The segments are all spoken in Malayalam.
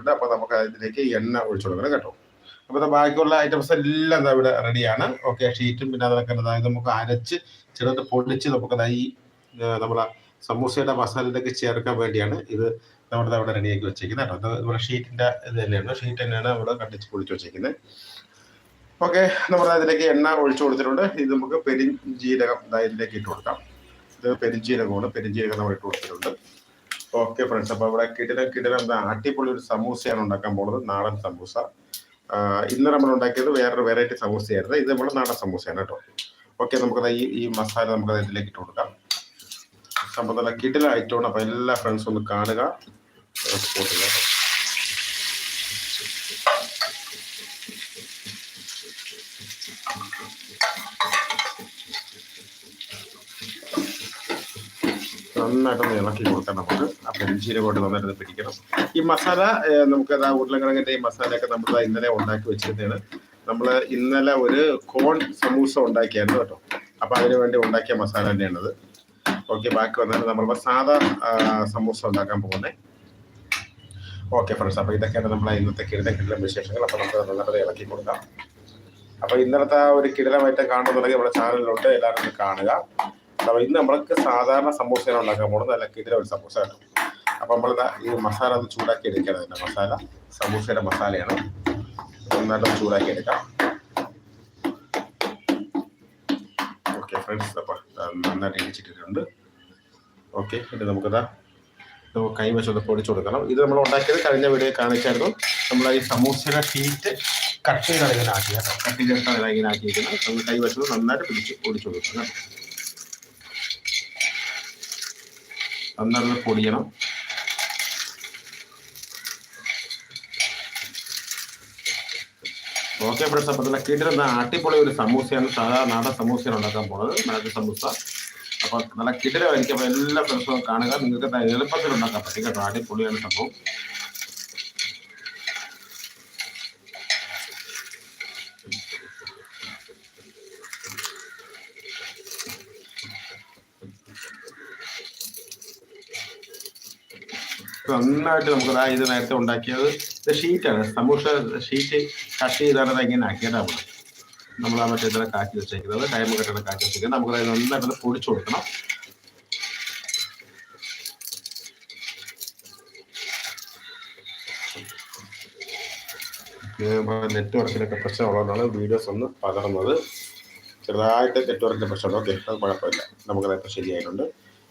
ഉണ്ട്. അപ്പൊ നമുക്ക് അതിലേക്ക് എണ്ണ ഒഴിച്ചു കൊടുക്കണം കേട്ടോ. അപ്പൊ ബാക്കിയുള്ള ഐറ്റംസ് എല്ലാം എന്താ ഇവിടെ റെഡിയാണ് ഓക്കെ ഷീറ്റും പിന്നെ അതൊക്കെ അതായത് നമുക്ക് അരച്ച് ചെറുത് പൊടിച്ച് നമുക്ക് ഈ നമ്മളെ സമൂസയുടെ മസാലയിലേക്ക് ചേർക്കാൻ വേണ്ടിയാണ് ഇത് നമ്മുടെ അവിടെ റെഡിയാക്കി വെച്ചേക്കുന്നത് കേട്ടോ. അത് നമ്മുടെ ഷീറ്റിന്റെ ഇത് തന്നെയാണ്. ഷീറ്റ് തന്നെയാണ് നമ്മൾ കട്ടിച്ച് പൊടിച്ച് വെച്ചേക്കുന്നത്. ഓക്കെ നമ്മൾ അതിലേക്ക് എണ്ണ ഒഴിച്ചു കൊടുത്തിട്ടുണ്ട്. ഇത് നമുക്ക് പെരിഞ്ജീരകം ഇതിലേക്ക് ഇട്ട് കൊടുക്കാം. ഇത് പെരിഞ്ജീരകമാണ് പെരിഞ്ജീരകം നമ്മൾ ഇട്ട് കൊടുത്തിട്ടുണ്ട്. ഓക്കെ ഫ്രണ്ട്സ് അപ്പൊ ഇവിടെ കിടന കിടിലം അടിപൊളി ഒരു സമൂസയാണ് ഉണ്ടാക്കാൻ പോകുന്നത്. നാടൻ സമൂസ. ഇന്ന് നമ്മൾ ഉണ്ടാക്കിയത് വേറൊരു വെറൈറ്റി സമൂസയായിരുന്നു. ഇത് നമ്മുടെ നാടൻ സമൂസയാണ് കേട്ടോ. ഓക്കെ നമുക്ക് ഈ ഈ മസാല നമുക്ക് ഇതിലേക്ക് ഇട്ട് കൊടുക്കാം. നല്ല കിടില ഐറ്റമാണ് അപ്പൊ എല്ലാ ഫ്രണ്ട്സും ഒന്ന് കാണുക. നന്നായിട്ടൊന്ന് ഇളക്കി കൊടുക്കാം നമുക്ക്. ആ പെരുംചീര കൊണ്ട് നന്നായിട്ട് പിടിക്കണം. ഈ മസാല നമുക്ക് ആ ഉരുളക്കിഴങ്ങിന്റെ ഈ മസാലയൊക്കെ നമ്മൾ ഇന്നലെ ഉണ്ടാക്കി വെച്ചിരുന്നതാണ്. നമ്മൾ ഇന്നലെ ഒരു കോൺ സമൂസ ഉണ്ടാക്കിയായിരുന്നു കേട്ടോ. അപ്പൊ അതിനു വേണ്ടി ഉണ്ടാക്കിയ മസാല തന്നെയാണത്. ഓക്കെ ബാക്കി വന്നിട്ട് നമ്മൾ സാധാ സമൂസ ഉണ്ടാക്കാൻ പോകുന്നത് ഓക്കെ ഫ്രണ്ട്സ് അപ്പൊ ഇതൊക്കെയാണ് നമ്മളെ ഇന്നത്തെ കിടിലം വിശേഷങ്ങൾ. അപ്പൊ നമുക്ക് നന്നായിട്ട് ഇളക്കി കൊടുക്കാം. അപ്പൊ ഇന്നലത്തെ ആ ഒരു കിടിലമായിട്ട് കാണുന്നുണ്ടെങ്കിൽ നമ്മുടെ ചാനലിലോട്ട് എല്ലാവരും കാണുക. അപ്പൊ ഇന്ന് നമ്മൾക്ക് സാധാരണ സമൂസയാണ് ഉണ്ടാക്കാൻ പോകുന്നത് അല്ലെങ്കിൽ കിടില ഒരു സമൂസ കേട്ടോ. അപ്പൊ നമ്മൾ ഈ മസാല ഒന്ന് ചൂടാക്കി എടുക്കണം അതിന്റെ മസാല. സമൂസയുടെ മസാലയാണ്. നന്നായിട്ട് ചൂടാക്കി എടുക്കാം. ഓക്കെ ഫ്രണ്ട്സ് അപ്പൊ അത് നന്നായിട്ട് ഇടിച്ചിട്ടിട്ടുണ്ട് ഓക്കെ ഇത് നമുക്കതാ കൈവശം വെച്ചൊന്ന് പൊടിച്ചു കൊടുക്കണം. ഇത് നമ്മൾ ഉണ്ടാക്കിയത് കഴിഞ്ഞ വീഡിയോ കാണിച്ചായിരുന്നു. നമ്മൾ ഈ സമൂസയുടെ ഷീറ്റ് കട്ട് ചെയ്താണ് ഇങ്ങനെ ആക്കിയത് കേട്ടോ ചെയ്തിട്ടാണ് ഇങ്ങനെ ആക്കിയിരിക്കുന്നത് നമ്മൾ കൈ വെച്ചത് നന്നായിട്ട് പിടിച്ച് പൊടിച്ചു കൊടുക്കണം നന്നായിട്ട് പൊടിയണം. ഓക്കെ ഫ്രണ്ട്സ് അപ്പോൾ നല്ല കിട്ടുന്ന അട്ടിപ്പൊളി ഒരു സമൂസയാണ് സാധാ നാടൻ സമൂസയാണ് ഉണ്ടാക്കാൻ പോണത് നാടൻ സമൂസ. അപ്പോൾ നല്ല കിടരമായിരിക്കും അപ്പോൾ എല്ലാ ഫ്രണ്ട്സും കാണുക. നിങ്ങൾക്ക് എളുപ്പത്തിൽ ഉണ്ടാക്കാൻ പറ്റും കേട്ടോ അടിപൊളിയാണ് സംഭവം. നന്നായിട്ട് നമുക്ക് ദാ ഇത് നേരത്തെ ഉണ്ടാക്കിയത്. ഇത് ഷീറ്റാണ്. സമൂസ ഷീറ്റ് കട്ട് ചെയ്താണ് അത് ഇങ്ങനെ ആക്കിയിട്ടാണ് നമ്മൾ ആ മറ്റേ ഇതിനെ കാച്ചി വെച്ചേക്കുന്നത്. ടൈം കെട്ടാണ് കാച്ചി വെച്ചേക്കുന്നത്. നമുക്ക് അത് നന്നായിട്ട് പൊടിച്ചു കൊടുക്കണം. നെറ്റ്വർക്കിനൊക്കെ പ്രശ്നമുള്ളതാണ് വീഡിയോസ് ഒന്ന് പകർന്നത്. ചെറുതായിട്ട് നെറ്റ്വർക്കിന്റെ പ്രശ്നമുണ്ട് ഓക്കെ അത് കുഴപ്പമില്ല. നമുക്കതൊക്കെ ശരിയായിട്ടുണ്ട്.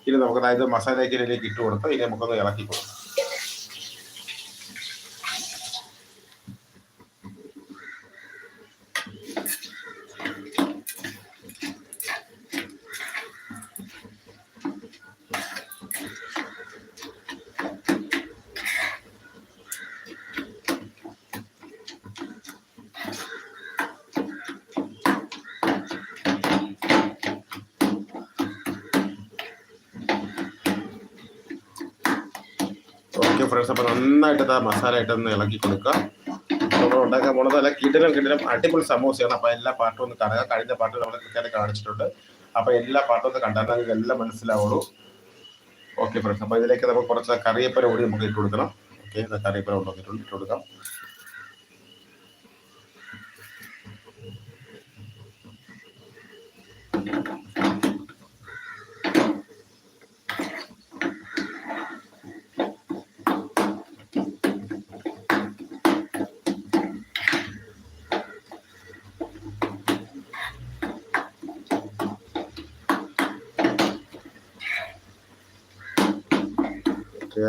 ഇനി നമുക്ക് അതായത് മസാലയ്ക്ക് ഇതിലേക്ക് ഇട്ട് കൊടുത്ത് ഇനി നമുക്കൊന്ന് ഇളക്കി കൊടുക്കാം ഓക്കെ ഫ്രണ്ട്സ് അപ്പോൾ നന്നായിട്ട് ആ മസാല ആയിട്ടൊന്ന് ഇളക്കി കൊടുക്കുക. നമ്മൾ ഉണ്ടാക്കാൻ പോണത് അല്ല കിടിലും കിടിലും അടിപൊളി സമോസയാണ്. അപ്പോൾ എല്ലാ പാട്ടും ഒന്ന് കാണുക. കഴിഞ്ഞ പാട്ട് നമ്മൾ കൃത്യമായിട്ട് കാണിച്ചിട്ടുണ്ട്. അപ്പോൾ എല്ലാ പാട്ടും ഒന്ന് കണ്ടാൽ നിങ്ങൾക്ക് എല്ലാം മനസ്സിലാവുള്ളൂ. ഓക്കെ ഫ്രണ്ട്സ് അപ്പോൾ ഇതിലേക്ക് നമുക്ക് കുറച്ച് കറിയപ്പര കൂടി നമുക്ക് ഇട്ട് കൊടുക്കണം. ഓക്കെ കറിയപ്പല ഉണ്ടാക്കിയിട്ടുണ്ട് ഇട്ട് കൊടുക്കാം.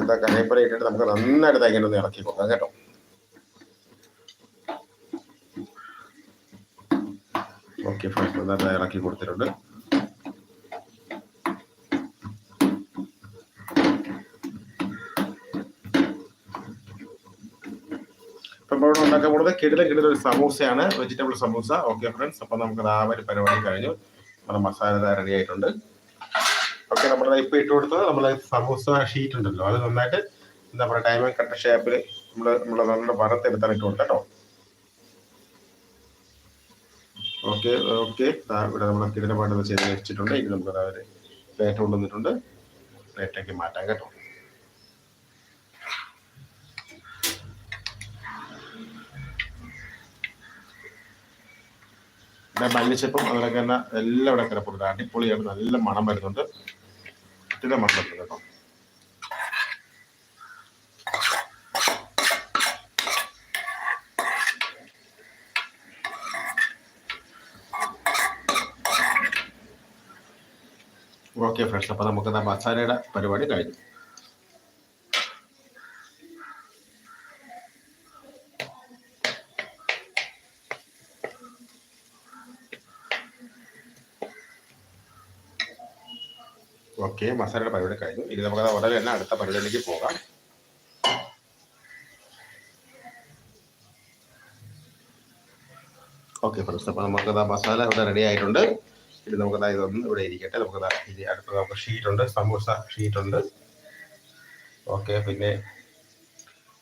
എന്താ കറിയപ്പല ഇട്ടിട്ട് നമുക്ക് നന്നായിട്ട് തേങ്ങ ഒന്ന് ഇറക്കി കൊടുക്കാം കേട്ടോ. ഓക്കെ ഫ്രണ്ട്സ് നന്നായിട്ട് ഇറക്കി കൊടുത്തിട്ടുണ്ട്. കിടില കിടില ഒരു സമൂസയാണ്. വെജിറ്റബിൾ സമൂസ. ഓക്കെ ഫ്രണ്ട്സ് അപ്പം നമുക്ക് ആ ഒരു പരിപാടി കഴിഞ്ഞു. നമ്മുടെ മസാല റെഡി ആയിട്ടുണ്ട്. ഓക്കെ നമ്മൾ ലൈഫ് ഇട്ട് കൊടുത്തത് നമ്മൾ സമൂസ ഷീറ്റ് ഉണ്ടല്ലോ അത് നന്നായിട്ട് എന്താ പറയുക ഡയമണ്ട് കട്ട ഷേപ്പിൽ നമ്മൾ നമ്മൾ നല്ല വറുത്തെടുത്താണ് ഇട്ട് കൊടുത്തത് കേട്ടോ. ഓക്കെ ഓക്കെ ഇവിടെ നമ്മൾ കിടനപാട് ചെയ്ത് വെച്ചിട്ടുണ്ട്. ഇനി നമുക്ക് അതായത് പ്ലേറ്റ് കൊണ്ടുവന്നിട്ടുണ്ട്. പ്ലേറ്റേക്ക് മാറ്റാം കേട്ടോ. പിന്നെ മല്ലിച്ചപ്പും അതുപോലെ തന്നെ എല്ലാം ഇവിടെ കിടപ്പുണ്ട്. അടിപൊളിയാണ്. നല്ല മണം വരുന്നുണ്ട്. ഇത്തിരി മണം വരുന്നുണ്ട് കേട്ടോ. ഓക്കെ ഫ്രണ്ട്സ് അപ്പൊ നമുക്ക് മസാലയുടെ പരിപാടി കഴിഞ്ഞു. ഓക്കെ മസാലയുടെ പരിപാടി കഴിഞ്ഞു. ഇനി നമുക്ക് ഉടനെ തന്നെ അടുത്ത പരിപാടിയിലേക്ക് പോകാം. ഓക്കെ ഫ്രണ്ട്സ് അപ്പോൾ നമുക്ക് മസാല ഇവിടെ റെഡി ആയിട്ടുണ്ട്. ഇനി നമുക്ക് ഇതൊന്ന് ഇവിടെ ഇരിക്കട്ടെ. നമുക്ക് ഇനി അടുത്ത നമുക്ക് ഷീറ്റ് ഉണ്ട് സമൂസ ഷീറ്റ് ഉണ്ട്. ഓക്കെ പിന്നെ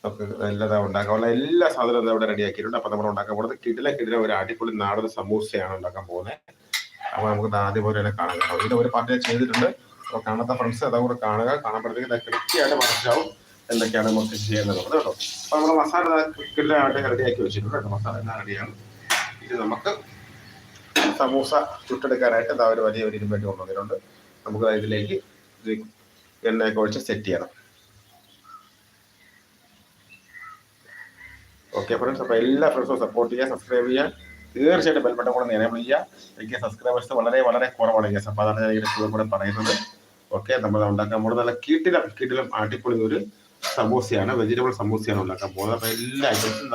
നമുക്ക് എല്ലാം ഉണ്ടാക്കാനുള്ള എല്ലാ സാധനവും ഇവിടെ റെഡി ആക്കിയിട്ടുണ്ട്. അപ്പോൾ നമ്മൾ ഉണ്ടാക്കാൻ പോകുന്നത് കിടില കിടില ഒരു അടിപൊളി നാടൻ സമൂസയാണ് ഉണ്ടാക്കാൻ പോകുന്നത്. അപ്പോൾ നമുക്ക് ആദ്യം പോലെ തന്നെ കാണാൻ കേട്ടോ. ഇത് ഒരു പാർട്ടി ചെയ്തിട്ടുണ്ട്. അപ്പോൾ കാണാത്ത ഫ്രണ്ട്സ് അതും കൂടെ കാണുക? കാണുമ്പോഴത്തേക്ക് കൃത്യമായിട്ട് മനസ്സിലാവും എന്തൊക്കെയാണ് നമുക്ക് ചെയ്യുന്നത് കേട്ടോ. അപ്പോൾ നമ്മുടെ മസാല കിടിലായിട്ട് റെഡിയാക്കി വെച്ചിട്ടുണ്ട് കേട്ടോ. മസാല എല്ലാം റെഡിയാണ് ഇത് നമുക്ക് സമൂസ ചുട്ടെടുക്കാനായിട്ട് ഇതാ ഒരു വലിയ ഒരു ഇരുമ്പേറ്റ് കൊണ്ടുവന്നിട്ടുണ്ട് നമുക്ക് ഇതിലേക്ക് എണ്ണയൊക്കെ ഒഴിച്ച് സെറ്റ് ചെയ്യണം. ഓക്കെ ഫ്രണ്ട്സ് അപ്പോൾ എല്ലാ ഫ്രണ്ട്സും സപ്പോർട്ട് ചെയ്യുക സബ്സ്ക്രൈബ് ചെയ്യുക. തീർച്ചയായിട്ടും ബെൽബട്ടൺ കൂടെ എനേബിൾ ചെയ്യുക. എനിക്ക് സബ്സ്ക്രൈബേഴ്സ് വളരെ വളരെ കുറവാണ് അപ്പൊ അതാണ് ഞാൻ ഇതിന്റെ കൂടെ പറയുന്നത്. ഓക്കെ നമ്മൾ ഉണ്ടാക്കാൻ പോകുന്നത് നല്ല കീട്ടിലും കീട്ടിലും അടിപൊളി ഒരു സമൂസയാണ് വെജിറ്റബിൾ സമൂസയാണ് ഉണ്ടാക്കാൻ പോകുന്നത്. അപ്പോൾ എല്ലാ ഐറ്റംസും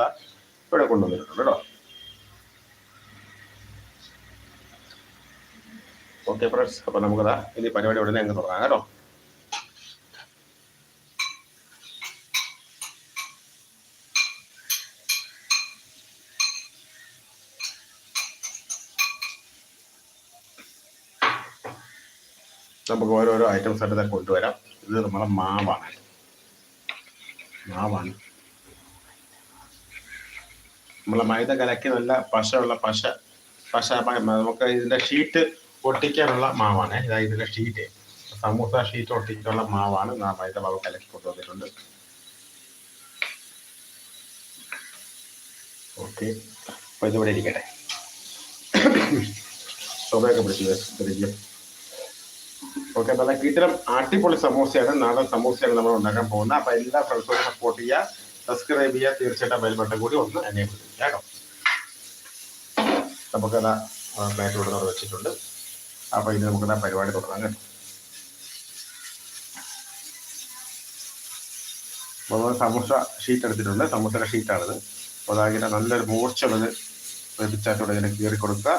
ഇവിടെ കൊണ്ടുവന്നിട്ടുണ്ട് കേട്ടോ. ഓക്കെ ഫ്രണ്ട്സ് അപ്പൊ നമുക്കതാ ഇനി പരിപാടി ഉടനെ അങ്ങ് തുടങ്ങാം കേട്ടോ. നമുക്ക് ഓരോരോ ഐറ്റംസ് ആയിട്ട് കൊണ്ടുവരാം. ഇത് നമ്മളെ മാവാണ്. മാവാണ്. നമ്മളെ മൈദ കലക്കി നല്ല പശയുള്ള പശ പശ നമുക്ക് ഇതിന്റെ ഷീറ്റ് ഒട്ടിക്കാനുള്ള മാവാണ്. ഇതാ ഇതിന്റെ ഷീറ്റ് സമൂസ ഷീറ്റ് ഒട്ടിക്കാനുള്ള മാവാണ്. നാ മൈദ മാവ് കലക്കി കൊണ്ടുവന്നിട്ടുണ്ട്. ഓക്കെ അപ്പൊ ഇതിവിടെ ഇരിക്കട്ടെ. ശോഭയൊക്കെ പിടിച്ചു ഓക്കെ നല്ല കിട്ടിലും അടിപൊളി സമൂസയാണ് നാടൻ സമൂസയാണ് നമ്മൾ ഉണ്ടാക്കാൻ പോകുന്നത്. അപ്പൊ എല്ലാ ഫ്രണ്ട്സും സപ്പോർട്ട് ചെയ്യുക സബ്സ്ക്രൈബ് ചെയ്യുക. തീർച്ചയായിട്ടും ബെൽ ബട്ടൺ കൂടി ഒന്ന് എനേബിൾ ചെയ്യുക കേട്ടോ. നമുക്കത് പ്ലേറ്റ് ഇവിടെ വെച്ചിട്ടുണ്ട്. അപ്പൊ ഇനി നമുക്ക് പരിപാടി തുടങ്ങാം കേട്ടോ. അപ്പൊ സമൂസ ഷീറ്റ് എടുത്തിട്ടുണ്ട്. സമൂസയുടെ ഷീറ്റാണിത് അപ്പോൾ അതാകിനെ നല്ലൊരു മൂർച്ചുള്ളത് വെപ്പിച്ചാറ്റോടെ ഇതിനെ കീറി കൊടുക്കുക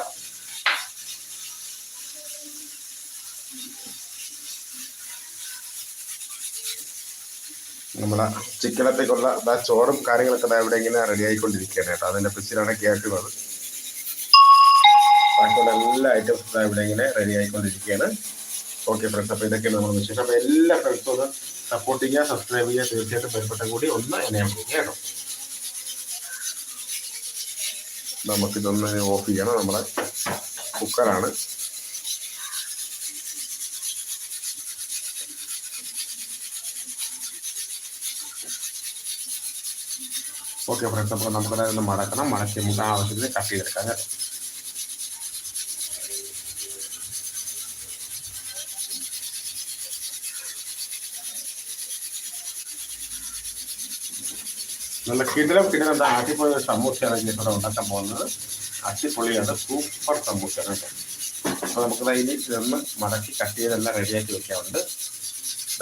നമ്മളെ ചിക്കനത്തേക്കുള്ള ചോറും കാര്യങ്ങളൊക്കെ ഇവിടെ ഇങ്ങനെ റെഡി ആയിക്കൊണ്ടിരിക്കുകയാണ് കേട്ടോ. അതിന്റെ പിച്ചിലാണ് കേൾക്കുന്നത് ബാക്കിയുള്ള എല്ലാ ഐറ്റംസും ഇവിടെ ഇങ്ങനെ റെഡി ആയിക്കൊണ്ടിരിക്കുകയാണ്. ഓക്കെ ഫ്രണ്ട്സ് അപ്പോൾ ഇതൊക്കെ നമ്മൾ വിശേഷം. അപ്പോൾ എല്ലാ ഫ്രണ്ട്സും ഒന്ന് സപ്പോർട്ട് ചെയ്യുക സബ്സ്ക്രൈബ് ചെയ്യുക. തീർച്ചയായിട്ടും ബന്ധപ്പെട്ട കൂടി ഒന്ന് എന്നെ കേട്ടോ. നമുക്കിതൊന്ന് ഓഫ് ചെയ്യണം. നമ്മുടെ കുക്കറാണ് ഓക്കെ ഫ്രണ്ട്സ് അപ്പോൾ നമുക്കത് ഒന്ന് മടക്കണം. മടക്കി നമുക്ക് ആവശ്യത്തിന് കട്ട് ചെയ്തെടുക്കാം നല്ല കിടിലം കിടിലം അടിപൊളി സമൂസയാണ് ഇവിടെ ഉണ്ടാക്കാൻ പോകുന്നത്. അടിപൊളിയാണ് സൂപ്പർ സമൂസയാണ് കേട്ടോ. അപ്പോൾ നമുക്ക് ഇനി ഇതൊന്ന് മടക്കി കട്ട് ചെയ്തെല്ലാം റെഡിയാക്കി വെക്കാറുണ്ട്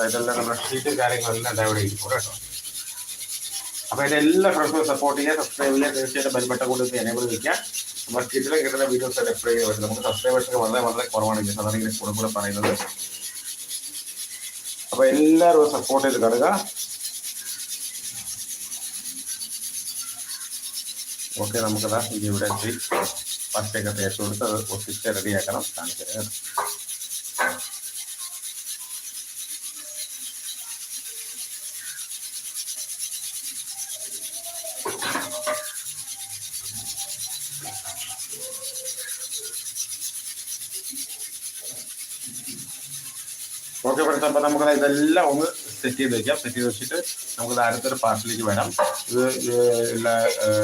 ഇതെല്ലാം നമ്മുടെ ഷീറ്റ് കാര്യങ്ങളെല്ലാം ഇവിടെ ഇരിക്കും കേട്ടോ. അപ്പോൾ എന്റെ എല്ലാ ഫ്രണ്ട്സും സപ്പോർട്ട് ചെയ്യുക സബ്സ്ക്രൈബ് ചെയ്യുക തീർച്ചയായിട്ടും ബെൽബട്ട കൊണ്ട് എനേബിൾ വയ്ക്കുക നമ്മൾ കിട്ടിലെ കിട്ടുന്ന വീഡിയോസ് എപ്പോഴും പറ്റും. നമുക്ക് സബ്സ്ക്രൈബേഴ്സ് വളരെ വളരെ കുറവാണ്. സാധാരണ ഇങ്ങനെ കൂടെ കൂടെ പറയുന്നത്. അപ്പോൾ എല്ലാവരും സപ്പോർട്ട് ചെയ്ത് കാണുക ഓക്കെ നമുക്കതാ ഇനി ഇവിടെ എത്തി. പച്ചയൊക്കെ തേച്ച് കൊടുത്ത് അത് ഒത്തിച്ച് റെഡിയാക്കണം കാണിച്ചത് ഓക്കെ ഫ്രണ്ട്സ് അപ്പോൾ നമുക്ക് ഇതെല്ലാം ഒന്ന് സെറ്റ് ചെയ്ത് വെക്കാം. സെറ്റ് ചെയ്ത് വെച്ചിട്ട് നമുക്ക് അടുത്തൊരു പാർട്ടിലേക്ക് വരാം. ഇത്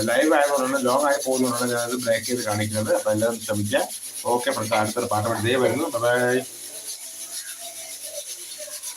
ലൈവ് ആയതുകൊണ്ടാണ് ലോങ് ആയി പോകുന്നതുകൊണ്ടാണ് ഞാനത് ബ്രേക്ക് ചെയ്ത് കാണിക്കുന്നത്. അപ്പോൾ എല്ലാവരും ശ്രമിക്കാം ഓക്കെ ഫ്രണ്ട്സ് അടുത്തൊരു പാട്ട് ദേ വരുന്നു. ബൈ